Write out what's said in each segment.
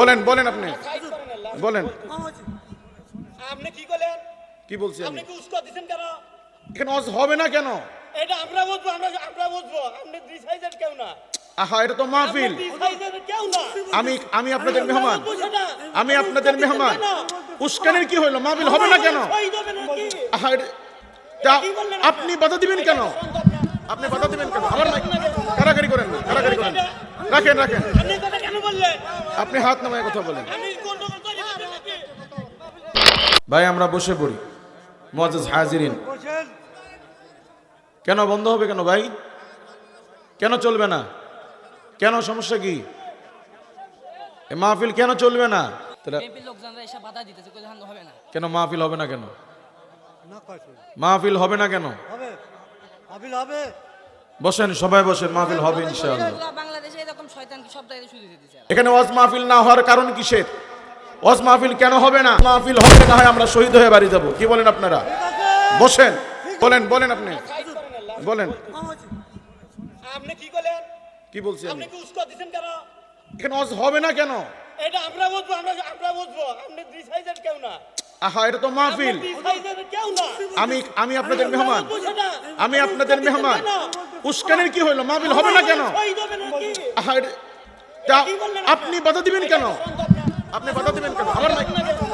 বলেন বলেন আপনি। বলেন। আপনি কি করলেন? কি বলছি আপনি কি উস্কো দিছেন কেন? এখানে অজ হবে না কেন? এটা আমরা বুঝব আমরা আমরা বুঝব। আপনি ডিসাইডেড কেউ না। আহা এটা তো মাহফিল। আমি আমি আপনাদের মেহমান। আমি আপনাদের মেহমান। উস্কানের কি হলো মাহফিল হবে না কেন? আহা এটা- আপনি? বাধা দিবেন কেন? আপনি বাধা দিবেন কেন? আমার মাইক কারাগারি করেন না কারাগারি করেন। রাখেন রাখেন। আপনি হাত নামায় কথা বলেন। ভাই আমরা বসে পড়ি। মজাজ হাজিরিন। কেন বন্ধ হবে কেন ভাই? কেন চলবে না? কেন সমস্যা কি? এ মাহফিল কেন চলবে না? কেন মাহফিল হবে না কেন? মাহফিল হবে না কেন? হবে। হবে। বসেন সবাই বসেন মাহফিল হবে ইনশাআল্লাহ। বাংলাদেশে এরকম শয়তান কি সব জায়গায় শুধু দিতেছে এখানে ওয়াজ মাহফিল না হওয়ার কারণ কিসের? ওয়াজ মাহফিল কেন হবে না? মাহফিল হবে না হয় আমরা শহীদ হয়ে বাড়ি যাব। কি বলেন আপনারা? বসেন। বলেন বলেন আপনি। বলেন। আপনি কি বলেন? কি বলছি আমি? আপনি কি উস্কো দিছেন কেন? এখানে ওয়াজ হবে না কেন? এটা আমরা বুঝব আমরা আমরা বুঝব। আপনি ডিসাইডেড কেউ না। আহা, এটা তো মাহফিল। আমি আমি আপনাদের মেহমান। আমি আপনাদের মেহমান। উস্কানের কি হইল? মাহফিল হবে না কেন? আহা আপনি বাধা দিবেন কেন? আপনি বাধা দিবেন কেন? আমার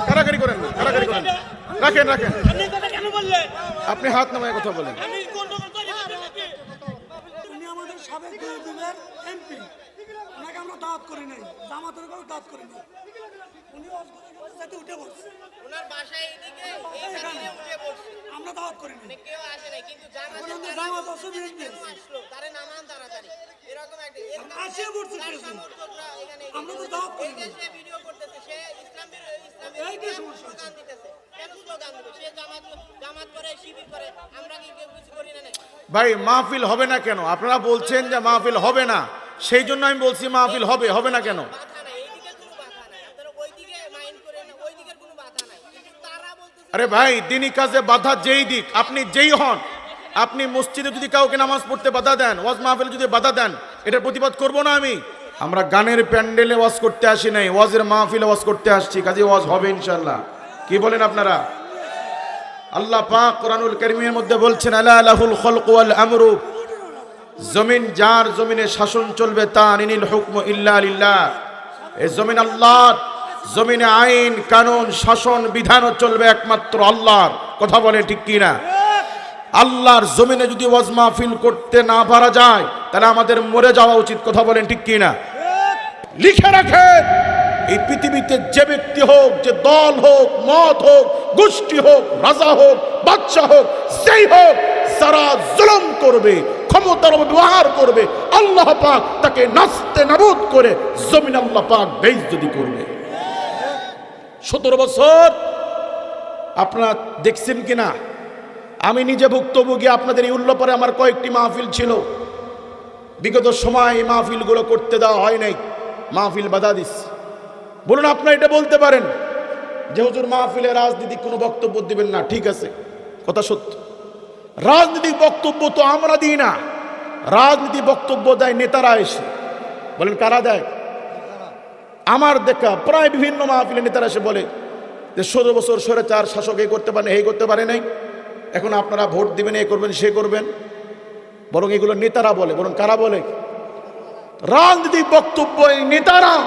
কারাগারি করেন না, কারাগারি করেন। রাখেন রাখেন। আপনি কেন হাত নামায় কথা বলেন। আমি নাকি আমাদের সাবেক এমপি। দাওয়াত করি নাই জামাতের কোনো দাওয়াত করি নাই। উনি সাথে উঠে পড়ছে ওনার বাসায় এদিকে এইখানে উঠে পড়ছে আমরা দাওয়াত করি নাই। জামাতে আছে আসিয়া পড়ছে আমরা তো দাওয়াত করি ভাই মাহফিল হবে না কেন? আপনারা বলছেন যে মাহফিল হবে না। সেই জন্য আমি বলছি মাহফিল হবে হবে না কেন? আরে ভাই, দিনই কাজে বাধা যেই দিক, আপনি যেই হন, আপনি মসজিদে যদি কাউকে নামাজ পড়তে বাধা দেন, ওয়াজ মাহফিলে যদি বাধা দেন এটার প্রতিবাদ করব না আমি? আমরা গানের প্যান্ডেলে ওয়াজ করতে আসি নাই, ওয়াজের মাহফিলে ওয়াজ করতে আসছি কাজে ওয়াজ হবে ইনশাল্লাহ কি বলেন আপনারা? আল্লাহ পাক কোরআনুল কারীমের মধ্যে বলছেন, আলা লাহুল খলক ওয়াল আমরু। জমিন, যার জমিনে শাসন চলবে তা নিনিল হুকম ইল্লা লিল্লাহ। এই জমিন আল্লাহর, জমিনে আইন, কানুন, শাসন, বিধানও চলবে একমাত্র আল্লাহর। কথা বলে ঠিক কি না আল্লাহর জমিনে যদি ওয়াজ মাহফিল করতে না পারা যায়, তাহলে আমাদের মরে যাওয়া উচিত। কথা বলেন ঠিক কি না লিখে রাখেন, এই পৃথিবীতে যে ব্যক্তি হোক, যে দল হোক, মত হোক, গোষ্ঠী হোক, রাজা হোক বাচ্চা হোক সেই হোক, যারা জুলুম করবে ক্ষমতার ব্যবহার করবে। আল্লাহ পাক তাকে নাস্তে নাবুদ করে জমিন আল্লাহ পাক বেইজ্জতি করবে। সতেরো বছর আপনারা দেখছেন কিনা? আমি নিজে ভুক্তভোগী, আপনাদের এই উল্লপরে আমার কয়েকটি মাহফিল ছিল। বিগত সময় এই মাহফিলগুলো করতে দেওয়া হয় নাই। মাহফিল বাধা দিস। বলুন, আপনারা এটা বলতে পারেন যে, হুজুর, মাহফিলে রাজনীতি কোনো বক্তব্য দিবেন না। ঠিক আছে, কথা সত্য। রাজনৈতিক বক্তব্য তো আমরা দিই না। রাজনীতি বক্তব্য দেয় নেতারা এসে। বলেন, কারা দেয়? আমার দেখা প্রায় বিভিন্ন মাহফিলে নেতারা এসে বলে যে, ষোলো বছর সরে চার শাসক এই করতে পারে এই করতে পারে নাই। এখন আপনারা ভোট দিবেন, এ করবেন, সে করবেন। বরং এগুলো নেতারা বলে। বরং কারা বলে? রাজনৈতিক বক্তব্য এই নেতারা।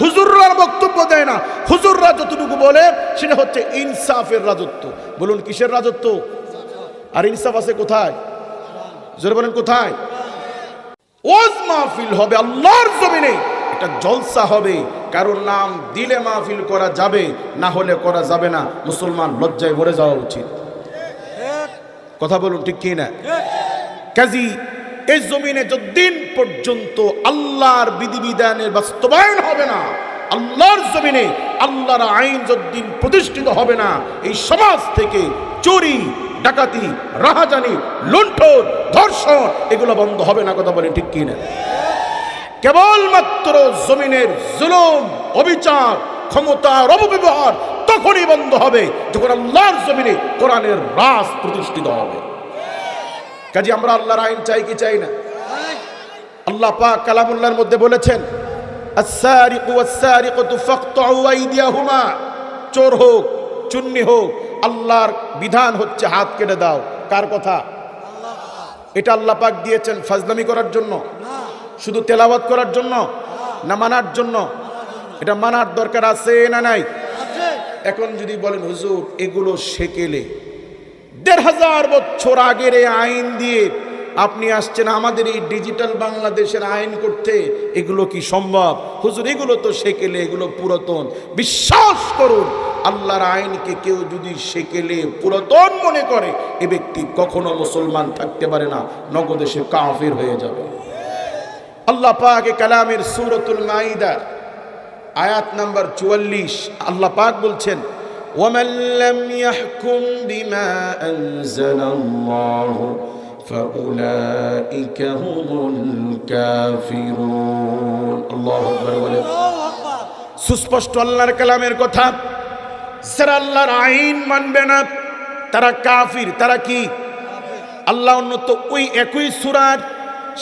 হুজুররার বক্তব্য দেয় না। হুজুররা যতটুকু বলে, সেটা হচ্ছে ইনসাফের রাজত্ব। বলুন, কিসের রাজত্ব? আর ইনসাফ আছে কোথায়? জোরে বলেন, কোথায়? ওয়াজ মাহফিল হবে আল্লাহর জমিনে। এটা জলসা হবে, কারোর নাম দিলে মাহফিল করা যাবে, না হলে করা যাবে না। মুসলমান লজ্জায় মরে যাওয়া উচিত। কথা বলুন ঠিক কি না কাজী, এই জমিনে যতদিন পর্যন্ত আল্লাহর বিধিবিধানের বাস্তবায়ন হবে না, আল্লাহর জমিনে আল্লাহর আইন যতদিন প্রতিষ্ঠিত হবে না, এই সমাজ থেকে চুরি ডাকাতি, রাহাজানি, লুণ্ঠন, ধর্ষণ, এগুলো বন্ধ হবে না, কথা বলে ঠিক কি কেবলমাত্র জমিনের জুলুম, অবিচার, ক্ষমতার অপব্যবহার তখনই বন্ধ হবে, যখন আল্লাহর জমিনে কোরআনের রাস প্রতিষ্ঠিত হবে। কাজে, আমরা আল্লাহর আইন চাই কি চাই না? আল্লাহ পা কালামুল্লার মধ্যে বলেছেন চোর হোক, চুন্নি হোক আল্লাহর বিধান হচ্ছে হাত কেটে দাও। কার কথা? এটা আল্লাহ পাক দিয়েছেন ফাজলামি করার জন্য। শুধু তেলাওয়াত করার জন্য? না মানার জন্য? এটা মানার দরকার আছে না নাই? এখন যদি বলেন, হুজুর, এগুলো সেকেলে। দেড় হাজার বছর আগের এই আইন দিয়ে আপনি আসছেন আমাদের এই ডিজিটাল বাংলাদেশের আইন করতে। এগুলো কি সম্ভব? হুজুর, এগুলো তো সেকেলে, এগুলো পুরাতন। বিশ্বাস করুন আল্লাহর আইনকে কেউ যদি সেকেলে পুরাতন মনে করে এ ব্যক্তি কখনো মুসলমান থাকতে পারে না নগদে সে কাফের হয়ে যাবে আল্লাহ পাক এ কালামের সুরতুল মাইদার আয়াত নাম্বার চুয়াল্লিশ আল্লাহ পাক বলছেন ومن لم يحكم بما أنزل الله فأولئك هم الكافرون الله أكبر বলে সুস্পষ্ট আল্লাহর কালামের কথা যারা আল্লাহর আইন মানবে না, তারা কাফির, তারা কি? আল্লাহ উন্নত। ওই একই সুরার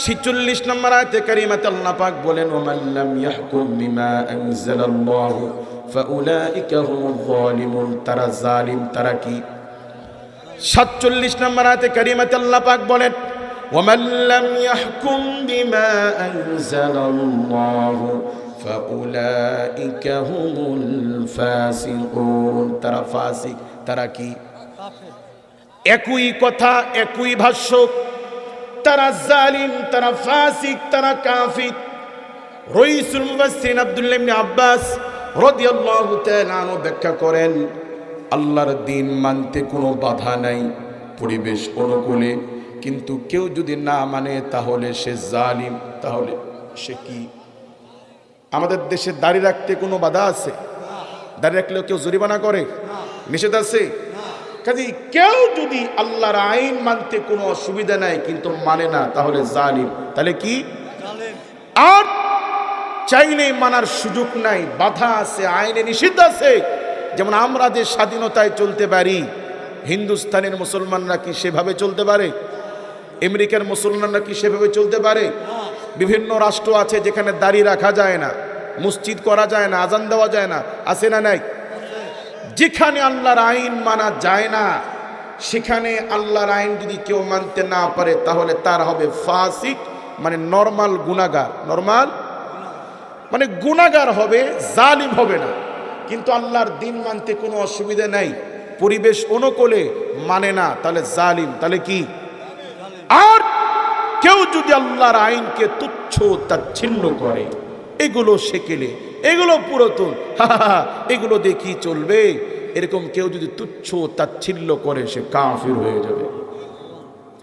ছিচল্লিশ নম্বর আয়তে কারিমাতে আল্লাহ পাক বলেন ওমাল্লাম ইয়াহকুম বিমা আনজালাল্লাহু ফাউলাইকা হুমুয যালিমুন। তারা জালিম, তারা কি? সাতচল্লিশ নম্বর আয়তে কারিমাতে আল্লাহ পাক বলেন ওমাল্লাম ইয়াহকুম বিমা আনজালাল্লাহু ফাউলাইকা হুমুল ফাসিকুন তারা ফাসিক, তারা কি? একই কথা, একই ভাষ্য। তারা জালিম, তারা ফাসিক, তারা কাফির। রইসুল মুবাসসিরিন আব্দুল্লাহ ইবনে আব্বাস রাদিয়াল্লাহু তাআলা ব্যাখ্যা করেন, আল্লাহর দিন মানতে কোনো বাধা নাই, পরিবেশ অনুকূলে। কিন্তু কেউ যদি না মানে তাহলে সে জালিম, তাহলে সে কি? আমাদের দেশে দাড়ি রাখতে কোনো বাধা আছে? দাড়ি রাখলেও কেউ জরিমানা করে? নিষেধ আছে? কাজে কেউ যদি আল্লাহর আইন মানতে কোনো অসুবিধা নাই, কিন্তু মানে না, তাহলে জালিম। তাহলে কি? আর চাইলে মানার সুযোগ নাই, বাধা আছে, আইনে নিষিদ্ধ আছে। যেমন আমরা যে স্বাধীনতায় চলতে পারি, হিন্দুস্তানের মুসলমানরা কি সেভাবে চলতে পারে? আমেরিকার মুসলমানরা কি সেভাবে চলতে পারে? বিভিন্ন রাষ্ট্র আছে যেখানে দাড়ি রাখা যায় না, মসজিদ করা যায় না, আজান দেওয়া যায় না, আছে না নাই? যেখানে আল্লাহর আইন মানা যায় না, সেখানে আল্লাহর আইন যদি কেউ মানতে না পারে, তাহলে তার হবে ফাসিক মানে নর্মাল গুনাগার নর্মাল? মানে গুনাগার হবে, জালিম হবে না। কিন্তু আল্লাহর দিন মানতে কোনো অসুবিধা নাই। পরিবেশ অনুকূলে মানে না, তাহলে জালিম। তাহলে কি? আর কেউ যদি আল্লাহর আইনকে তুচ্ছ তাচ্ছিন্ন করে, এগুলো সেকেলে, এগুলো পুরাতন এগুলো দেখি চলবে? এরকম কেউ যদি তুচ্ছ তাচ্ছিল্য করে, সে কাফির হয়ে যাবে।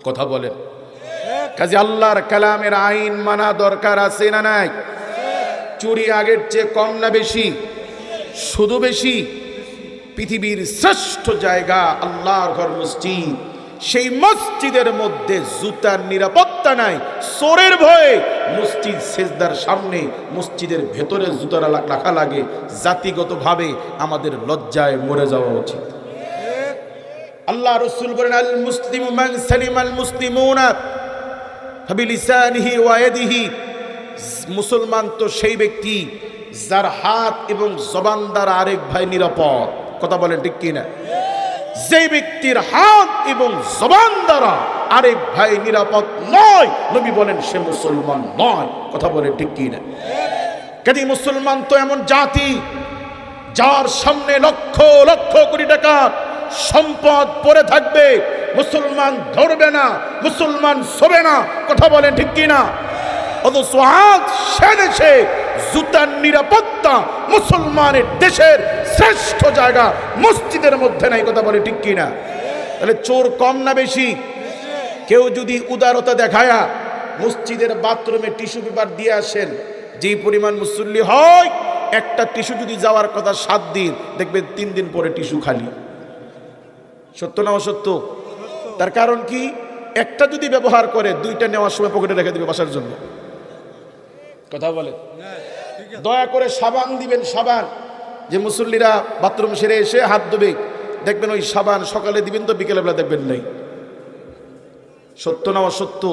কথা বলেন। কাজে আল্লাহর কালামের আইন মানা দরকার আছে না নাই? চুরি আগের চেয়ে কম না বেশি? শুধু বেশি? পৃথিবীর শ্রেষ্ঠ জায়গা, আল্লাহর ঘর মসজিদ। সেই মসজিদের মধ্যে জুতার নিরাপত্তা নাই, চোরের ভয়ে মসজিদ সেজদার সামনে, মসজিদের ভেতরে জুতার রাখা লাগে। জাতিগতভাবে আমাদের লজ্জায় মরে যাওয়া উচিত। আল্লাহ রসুল বলেন, আল মুসলিম মান সালিম আল ওয়াইদিহি মুসলমান তো সেই ব্যক্তি যার হাত এবং জবান দ্বারা আরেক ভাই নিরাপদ। কথা বলেন ঠিক কিনা? যে ব্যক্তির হাত এবং জবান দ্বারা আরেক ভাই নিরাপদ নয়, নবী বলেন সে মুসলমান নয়। কথা বলে ঠিক কি না কাজী মুসলমান তো এমন জাতি যার সামনে লক্ষ লক্ষ কোটি টাকা সম্পদ পড়ে থাকবে। মুসলমান ধরবে না, মুসলমান শোবে না। কথা বলেন ঠিক কিনা? অথচ আজ সে দেশে জুতার নিরাপত্তা মুসলমানের দেশের শ্রেষ্ঠ জায়গা। মসজিদের মধ্যে নাই কথা বলে, ঠিক কিনা? তাহলে চোর কম না বেশি? কেউ যদি উদারতা দেখায়া মসজিদের বাথরুমে টিস্যু পেপার দিয়ে আসেন, যেই পরিমাণ মুসল্লি হয়, একটা টিস্যু যদি যাওয়ার কথা সাত দিন, দেখবেন তিন দিন পরে টিস্যু খালি। সত্য না অসত্য? তার কারণ কি? একটা যদি ব্যবহার করে, দুইটা নেওয়ার সময় পকেটে রেখে দেবে বাসার জন্য। কথা বলে দয়া করে সাবান দিবেন, সাবান। যে মুসল্লিরা বাথরুম সেরে এসে হাত ধোবে, দেখবেন ওই সাবান সকালে দিবেন তো বিকেলবেলা দেখবেন নাই। সত্য না অসত্য?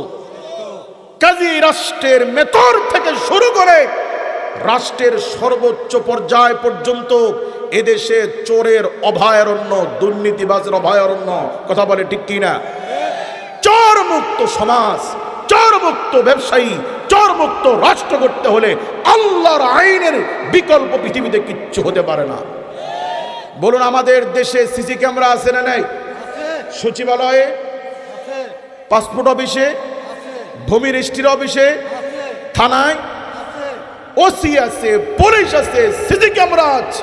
কাজী রাষ্ট্রের মেতর থেকে শুরু করে রাষ্ট্রের সর্বোচ্চ পর্যায় পর্যন্ত এদেশে চোরের অভয়ারণ্য, দুর্নীতিবাজের অভয়ারণ্য, কথা বলে ঠিক কিনা? চোর মুক্ত সমাজ চোর মুক্ত ব্যবসায়ী মুক্ত রাষ্ট্র করতে হলে আল্লাহর আইনের বিকল্প পৃথিবীতে কিচ্ছু হতে পারে না। বলুন, আমাদের দেশে সিসি ক্যামেরা আছে না নাই? সচিবালয়ে? পাসপোর্ট অফিসে? ভূমি রেজিস্ট্রির অফিসে? থানায়? ওসি আছে, পুলিশ আছে, সিসি ক্যামেরা আছে।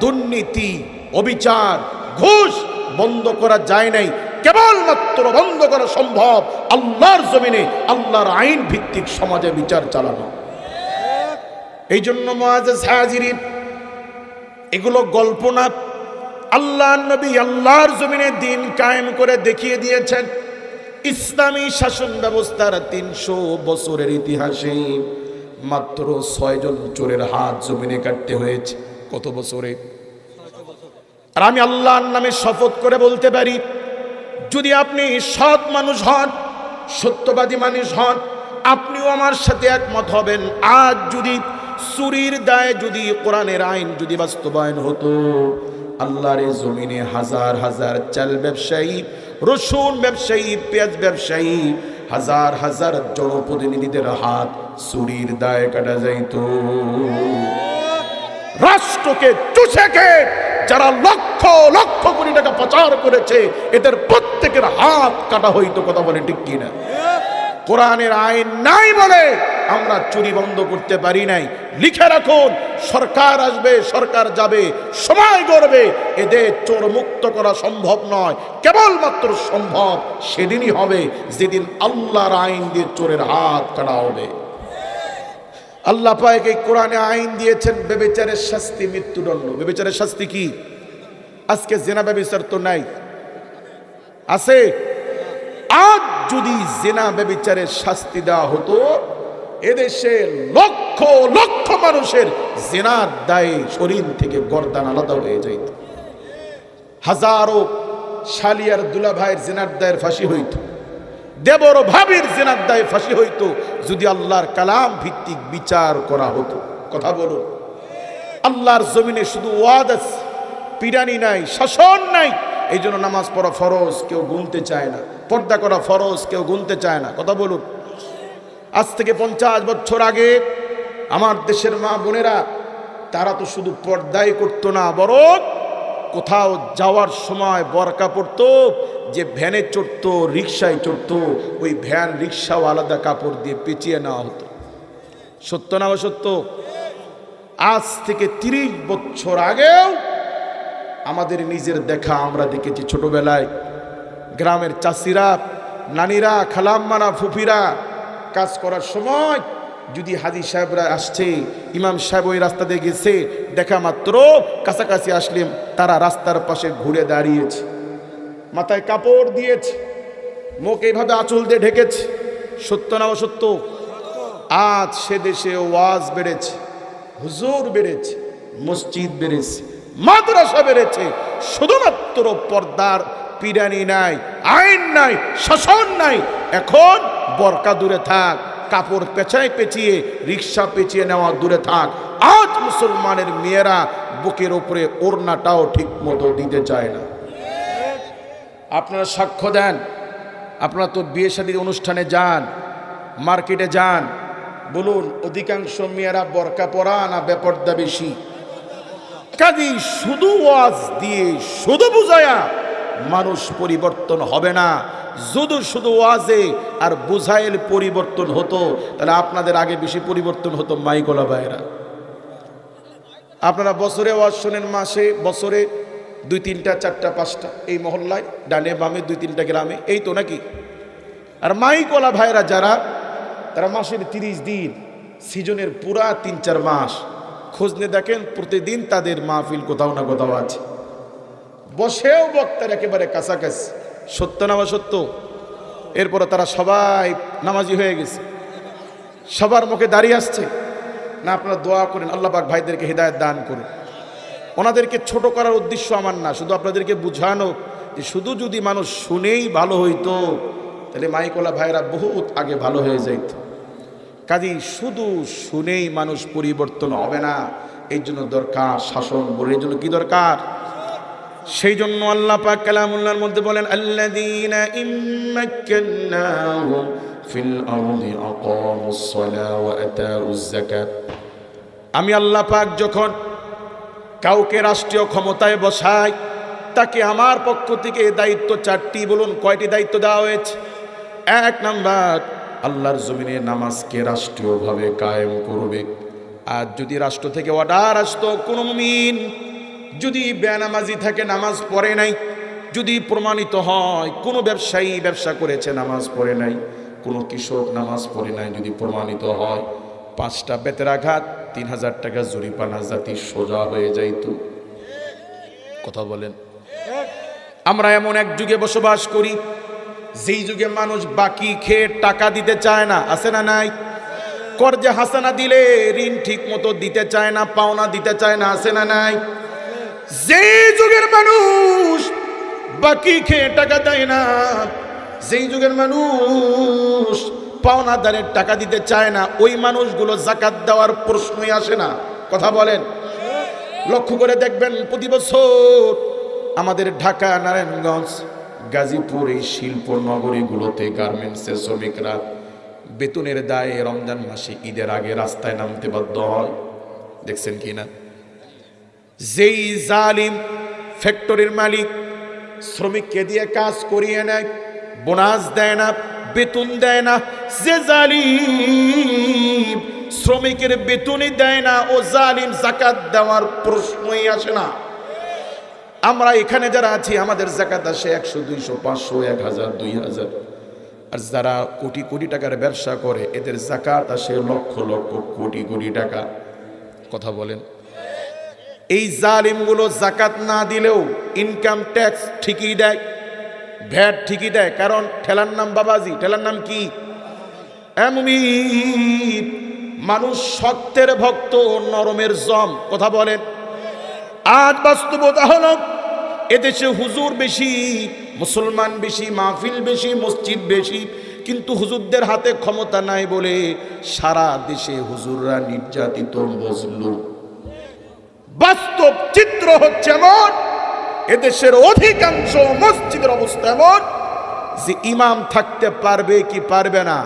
দুর্নীতি, অবিচার, ঘুষ বন্ধ করা যায় নাই। কেবলমাত্র বন্ধ করা সম্ভব আল্লাহর জমিনে, আল্লাহর আইন ভিত্তিক সমাজে বিচার চালানো। এই জন্য এগুলো গল্প না আল্লাহ নবী আল্লাহর জমিনে দিন কায়েম করে দেখিয়ে দিয়েছেন। ইসলামী শাসন ব্যবস্থার তিনশো বছরের ইতিহাসে মাত্র ছয়জন চোরের হাত জমিনে কাটতে হয়েছে। কত বছরে? আর আমি আল্লাহর নামে শপথ করে বলতে পারি যদি আপনি সৎ মানুষ হন, সত্যবাদী মানুষ হন, আপনিও আমার সাথে একমত হবেন। আজ যদি চুরির দায় যদি কোরআনের আইন যদি বাস্তবায়ন হতো, আল্লাহর জমিনে হাজার হাজার চাল ব্যবসায়ী, রসুন ব্যবসায়ী, পেঁয়াজ ব্যবসায়ী, হাজার হাজার জনপ্রতিনিধিদের হাত চুরির দায় কাটা যাইত। রাষ্ট্রকে চুষে যারা লক্ষ লক্ষ কোটি টাকা পাচার করেছে, এদের প্রত্যেকের হাত কাটা হইতো কথা বলে, ঠিক কিনা? কোরআনের আইন নাই বলে আমরা চুরি বন্ধ করতে পারি নাই। লিখে রাখুন, সরকার আসবে, সরকার যাবে, সময় করবে এদের চোর মুক্ত করা সম্ভব নয়, কেবলমাত্র সম্ভব সেদিনই হবে, যেদিন আল্লাহর আইন দিয়ে চোরের হাত কাটা হবে। আল্লাহ এই কোরআনে আইন দিয়েছেন বেবেচারের শাস্তি মৃত্যুদণ্ড। বেবেচারের শাস্তি কি? আজকে জেনা ব্যবচার তো নাই। আছে? আজ যদি জেনা ব্যবচারের শাস্তি দেওয়া হতো, এদেশে লক্ষ লক্ষ মানুষের জেনার দায়ে শরীর থেকে গর্দান আলাদা হয়ে যাইত। হাজারো শালিয়ার দুলা ভাইয়ের জেনার দায়ের ফাঁসি হইত। দেবর ভাবির জেনার দায়ে ফাঁসি হইতো, যদি আল্লাহর কালাম ভিত্তিক বিচার করা হতো। কথা বলুন। আল্লাহর জমিনে শুধু ওয়াদ আছে, পিরানি নাই, শাসন নাই। এই জন্য নামাজ পড়া ফরজ, কেউ গুনতে চায় না। পর্দা করা ফরজ, কেউ গুনতে চায় না। কথা বলুন। আজ থেকে পঞ্চাশ বছর আগে আমার দেশের মা বোনেরা, তারা তো শুধু পর্দাই করতো না, বরং কোথাও যাওয়ার সময় বরকা পড়তো, যে ভ্যানে চড়তো রিক্সায় চড়তো, ওই ভ্যান রিক্সাও আলাদা কাপড় দিয়ে পেঁচিয়ে নেওয়া হতো। সত্য না অসত্য? আজ থেকে তিরিশ বছর আগেও আমাদের নিজের দেখা আমরা দেখেছি ছোটবেলায়। গ্রামের চাষিরা, নানিরা, খালাম্মারা, ফুফিরা কাজ করার সময় যদি হাজি সাহেবরা আসছে, ইমাম সাহেব ওই রাস্তা দিয়ে গেছে, দেখা মাত্র কাছাকাছি আসলে তারা রাস্তার পাশে ঘুরে দাঁড়িয়েছে। মাথায় কাপড় দিয়েছে, মুখ এইভাবে আঁচল দিয়ে ঢেকেছে, সত্য না অসত্য? আজ সে দেশে ওয়াজ বেড়েছে, হুজুর বেড়েছে, মসজিদ বেড়েছে, মাদ্রাসা বেড়েছে, শুধুমাত্র পর্দার পিরানি নাই, আইন নাই, শাসন নাই, এখন বরকা দূরে থাক। কাপড় পেঁচায় পেঁচিয়ে, রিক্সা পেঁচিয়ে নেওয়া দূরে থাক। আজ মুসলমানের মেয়েরা বুকের ওপরে ওড়নাটাও ঠিক মতো দিতে চায় না। আপনারা সাক্ষ্য দেন। আপনারা তো বিয়ে শাদীর অনুষ্ঠানে যান, মার্কেটে যান। বলুন, অধিকাংশ মেয়েরা বরকা পরা না বেপর্দা বেশি? কাজী শুধু ওয়াজ দিয়ে শুধু বুঝায়া মানুষ পরিবর্তন হবে না। যদি শুধু ওয়াজে আর বুঝাইল পরিবর্তন হতো, তাহলে আপনাদের আগে বেশি পরিবর্তন হতো মাইকোলা ভাইরা আপনারা বছরে ওয়াজ শোনেন মাসে, বছরে দুই তিনটা, চারটা, পাঁচটা এই মহল্লায়, ডানে বামে দুই তিনটা গ্রামে, এই তো নাকি? আর মাইকোলা ভাইরা যারা, তারা মাসের তিরিশ দিন, সিজনের পুরা তিন চার মাস, খোঁজ নিয়ে দেখেন প্রতিদিন তাদের মাহফিল কোথাও না কোথাও আছে। বসেও বক্তার একেবারে কাছাকাছি। সত্য না বা সত্য এরপরে তারা সবাই নামাজি হয়ে গেছে। সবার মুখে দাঁড়িয়ে আসছে। না, আপনারা দোয়া করেন আল্লাহবাক ভাইদেরকে হৃদায়ত দান করুন। ওনাদেরকে ছোট করার উদ্দেশ্য আমার না, শুধু আপনাদেরকে বুঝানো যে শুধু যদি মানুষ শুনেই ভালো হইতো, তাহলে মাইকোলা ভাইরা বহুত আগে ভালো হয়ে যাইত। কাজেই শুধু শুনেই মানুষ পরিবর্তন হবে না, এই জন্য দরকার শাসন বলে, এই জন্য কী দরকার? সেই জন্য আল্লাহ পাক কালামুল্লাহর মধ্যে বলেন, আল্লাযীনা ইম্মাক্কান্নাহুম ফিল আরদি আকামুস সালাহ ওয়া যাকাত। আমি আল্লাহ পাক যখন কাউকে রাষ্ট্রীয় ক্ষমতায় বসাই, তাকে আমার পক্ষ থেকে দায়িত্ব চারটি বলুন, কয়টি দায়িত্ব দেওয়া হয়েছে? এক নাম্বার, আল্লাহর জমিনে নামাজকে রাষ্ট্রীয়ভাবে কায়েম করবে। আর যদি রাষ্ট্র থেকে অর্ডার আসতো কোনো মুমিন যদি বেনামাজি থাকে, নামাজ পড়ে নাই, যদি প্রমাণিত হয়, কোনো ব্যবসায়ী ব্যবসা করেছে, নামাজ পড়ে নাই, কোনো কৃষক নামাজ পড়ে নাই, যদি প্রমাণিত হয়, পাঁচটা বেতের আঘাত, তিন হাজার টাকা জরিপানা জাতি সোজা হয়ে যাইত। কথা বলেন। আমরা এমন এক যুগে বসবাস করি, যেই যুগে মানুষ বাকি খেয়ে টাকা দিতে চায় না, আছে না নাই? কর্জে হাসানা দিলে ঋণ ঠিক মতো দিতে চায় না, পাওনা দিতে চায় না, আছে না নাই? যেই যুগের মানুষ বাকি খেয়ে টাকা দেয় না যেই যুগের মানুষ পাওনাদারের টাকা দিতে চায় না, ওই মানুষগুলো জাকাত দেওয়ার প্রশ্নই আসে না। কথা বলেন। লক্ষ্য করে দেখবেন প্রতি বছর আমাদের ঢাকা, নারায়ণগঞ্জ, গাজীপুর এই শিল্প নগরীগুলোতে গার্মেন্টসের শ্রমিকরা বেতনের দায়ে রমজান মাসে ঈদের আগে রাস্তায় নামতে বাধ্য হয়। দেখছেন কি না? যেই জালিম ফ্যাক্টরির মালিক শ্রমিককে দিয়ে কাজ করিয়ে নেয়, বোনাস দেয় না, বেতন দেয় না, যে জালিম শ্রমিকের বেতনই দেয় না, ও জালিম জাকাত দেওয়ার প্রশ্নই আসে না। আমরা এখানে যারা আছি, আমাদের জাকাত আসে একশো, দুইশো, পাঁচশো, এক হাজার, দুই হাজার। আর যারা কোটি কোটি টাকার ব্যবসা করে, এদের জাকাত আসে লক্ষ লক্ষ, কোটি কোটি টাকা। কথা বলেন। এই জালিমগুলো জাকাত না দিলেও ইনকাম ট্যাক্স ঠিকই দেয়, ভ্যাট ঠিকই দেয়, কারণ ঠেলার নাম বাবাজি, ঠেলার নাম কি? এমন মানুষ সত্যের ভক্ত, নরমের জম, কথা বলেন। আজ বাস্তবতা হলো, এদেশে হুজুর বেশি, মুসলমান বেশি, মাহফিল বেশি, মসজিদ বেশি, কিন্তু হুজুরদের হাতে ক্ষমতা নাই বলে সারা দেশে হুজুররা নির্যাতিত, মজলুম। বাস্তব চিত্র হচ্ছে এমন, এদেশের অধিকাংশ মসজিদের অবস্থা এমন যে ইমাম থাকতে পারবে কি পারবে না,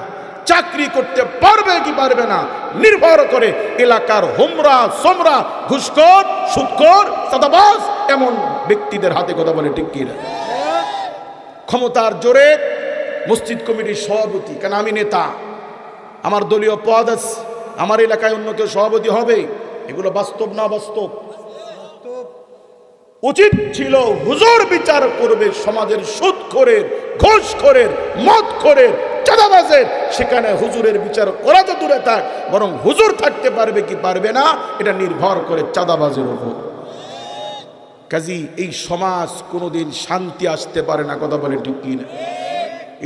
চাকরি করতে পারবে কি পারবে না, নির্ভর করে এলাকার হোমরা, সোমরা, ঘুষখোর, সুদখোর সাদাবাস এমন ব্যক্তিদের হাতে কথা বলে ঠিক ক্ষমতার জোরে মসজিদ কমিটির সভাপতি, কেন আমি নেতা? আমার দলীয় পদ আছে, আমার এলাকায় অন্য কেউ সভাপতি হবে? এগুলো বাস্তব না বাস্তব? উচিত ছিল হুজুর বিচার করবে সমাজের সুদ খোরের ঘোষ খোরের মদ খোরের চাঁদাবাজের। সেখানে হুজুরের বিচার করা তো দূরে থাক বরং হুজুর থাকতে পারবে কি পারবে না এটা নির্ভর করে চাঁদাবাজের উপর। কাজী এই সমাজ কোনোদিন শান্তি আসতে পারে না কথা বলে ঠিক কি না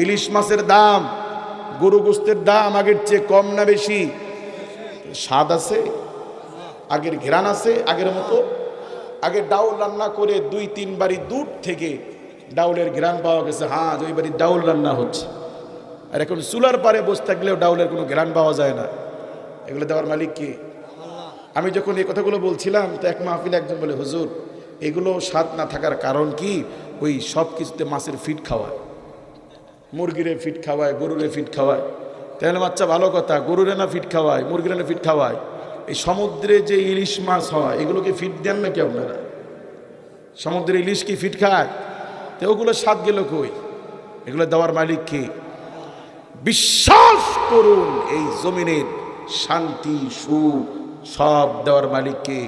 ইলিশ মাছের দাম গরু গোস্তের দাম আগের চেয়ে কম না বেশি? স্বাদ আছে? আগের ঘেরান আছে, আগের মতো। আগে ডাউল রান্না করে দুই, তিন বাড়ি দূর থেকে ডাউলের ঘেরান পাওয়া গেছে। হ্যাঁ ওই বাড়ি ডাউল রান্না হচ্ছে। আর এখন চুলার পারে বসে থাকলেও ডাউলের কোনো ঘেরান পাওয়া যায় না। এগুলো দেওয়ার মালিক কে? আমি যখন এই কথাগুলো বলছিলাম, তো এক মাহফিলে একজন বলে, হুজুর, এগুলো স্বাদ না থাকার কারণ কি? ওই সব কিছুতে মাছের ফিট খাওয়ায়। মুরগিরে ফিট খাওয়ায়, গরুরে ফিট খাওয়ায়। তাহলে বাচ্চা ভালো কথা, গরুরে না ফিট খাওয়ায়, মুরগিরে না ফিট খাওয়ায়। এই সমুদ্রে যে ইলিশ মাছ হয়, এগুলোকে ফিট দেন নাকি আপনারা? সমুদ্রে ইলিশ কি ফিট খায়? তো ওগুলো স্বাদ গেল কই? এগুলো দেওয়ার মালিক কি? বিশ্বাস করুন, এই জমিনের শান্তি, সুখ, সব দেওয়ার মালিককে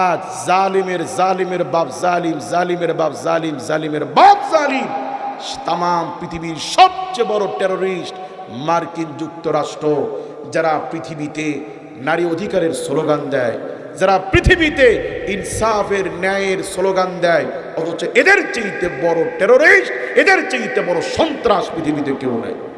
আজ জালিমের জালিমের বাপ জালিম, জালিমের বাপ জালিম, জালিমের বাপ জালিম তাম পৃথিবীর সবচেয়ে বড় টেররিস্ট মার্কিন যুক্তরাষ্ট্র, যারা পৃথিবীতে নারী অধিকারের স্লোগান দেয়। যারা পৃথিবীতে ইনসাফের ন্যায়ের স্লোগান দেয়, অথচ এদের চাইতে বড় টেরোরিস্ট এদের চাইতে বড় সন্ত্রাস পৃথিবীতে কেউ নেই।